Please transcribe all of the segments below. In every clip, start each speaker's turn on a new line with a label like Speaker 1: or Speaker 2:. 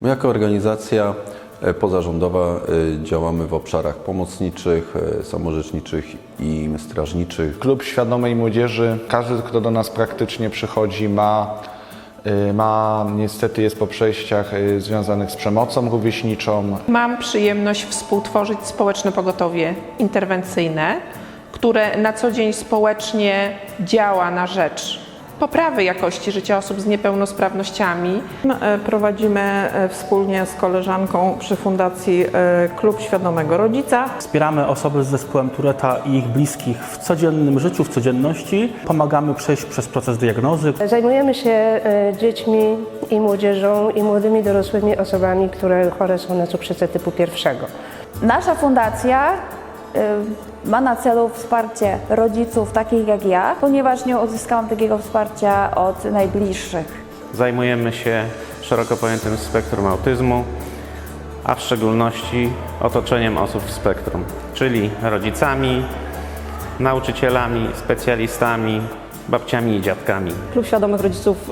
Speaker 1: My jako organizacja e, pozarządowa e, działamy w obszarach pomocniczych, e, samorzeczniczych i strażniczych.
Speaker 2: Klub Świadomej Młodzieży, każdy, kto do nas praktycznie przychodzi, ma, ma niestety jest po przejściach związanych z przemocą rówieśniczą.
Speaker 3: Mam przyjemność współtworzyć społeczne pogotowie interwencyjne, które na co dzień społecznie działa na rzecz poprawy jakości życia osób z niepełnosprawnościami.
Speaker 4: E, Prowadzimy e, wspólnie z koleżanką przy Fundacji e, Klub Świadomego Rodzica.
Speaker 5: Wspieramy osoby z zespołem Tureta i ich bliskich w codziennym życiu, w codzienności. Pomagamy przejść przez proces diagnozy.
Speaker 6: Zajmujemy się dziećmi i młodzieżą i młodymi dorosłymi osobami, które chore są na cukrzycę typu pierwszego.
Speaker 7: Nasza fundacja ma na celu wsparcie rodziców takich jak ja, ponieważ nie uzyskałam takiego wsparcia od najbliższych.
Speaker 8: Zajmujemy się szeroko pojętym spektrum autyzmu, a w szczególności otoczeniem osób w spektrum, czyli rodzicami, nauczycielami, specjalistami, babciami i dziadkami.
Speaker 9: Klub Świadomych Rodziców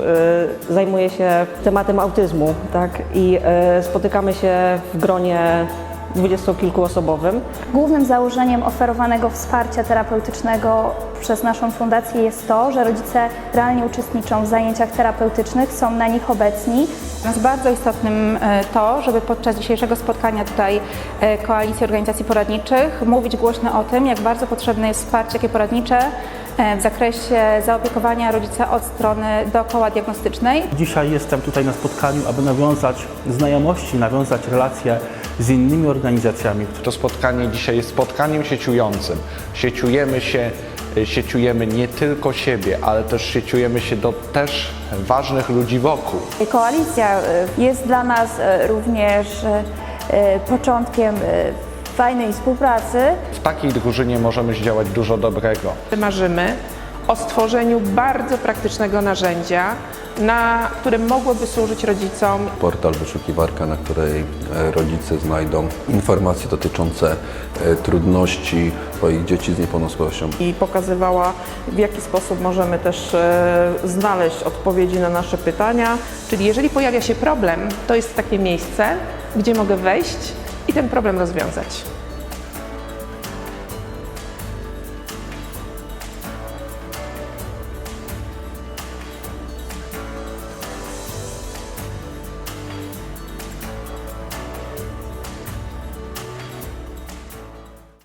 Speaker 9: y, zajmuje się tematem autyzmu tak? i y, spotykamy się w gronie dwudziestokilkuosobowym.
Speaker 10: Głównym założeniem oferowanego wsparcia terapeutycznego przez naszą fundację jest to, że rodzice realnie uczestniczą w zajęciach terapeutycznych, są na nich obecni.
Speaker 11: Jest bardzo istotnym e, to, żeby podczas dzisiejszego spotkania tutaj e, Koalicji Organizacji Poradniczych mówić głośno o tym, jak bardzo potrzebne jest wsparcie takie poradnicze e, w zakresie zaopiekowania rodzica od strony dookoła diagnostycznej.
Speaker 5: Dzisiaj jestem tutaj na spotkaniu, aby nawiązać znajomości, nawiązać relacje z innymi organizacjami,
Speaker 2: To spotkanie dzisiaj jest spotkaniem sieciującym. Sieciujemy się, y, sieciujemy nie tylko siebie, ale też sieciujemy się do też ważnych ludzi wokół.
Speaker 7: Koalicja y, jest dla nas y, również początkiem fajnej współpracy.
Speaker 2: W takiej drużynie możemy zdziałać dużo dobrego.
Speaker 3: Marzymy o stworzeniu bardzo praktycznego narzędzia, na którym mogłoby służyć rodzicom
Speaker 1: Portal wyszukiwarka, na której e, rodzice znajdą informacje dotyczące e, trudności swoich dzieci z niepełnosprawnością.
Speaker 4: I pokazywała, w jaki sposób możemy też e, znaleźć odpowiedzi na nasze pytania.
Speaker 3: Czyli jeżeli pojawia się problem, to jest takie miejsce, gdzie mogę wejść i ten problem rozwiązać.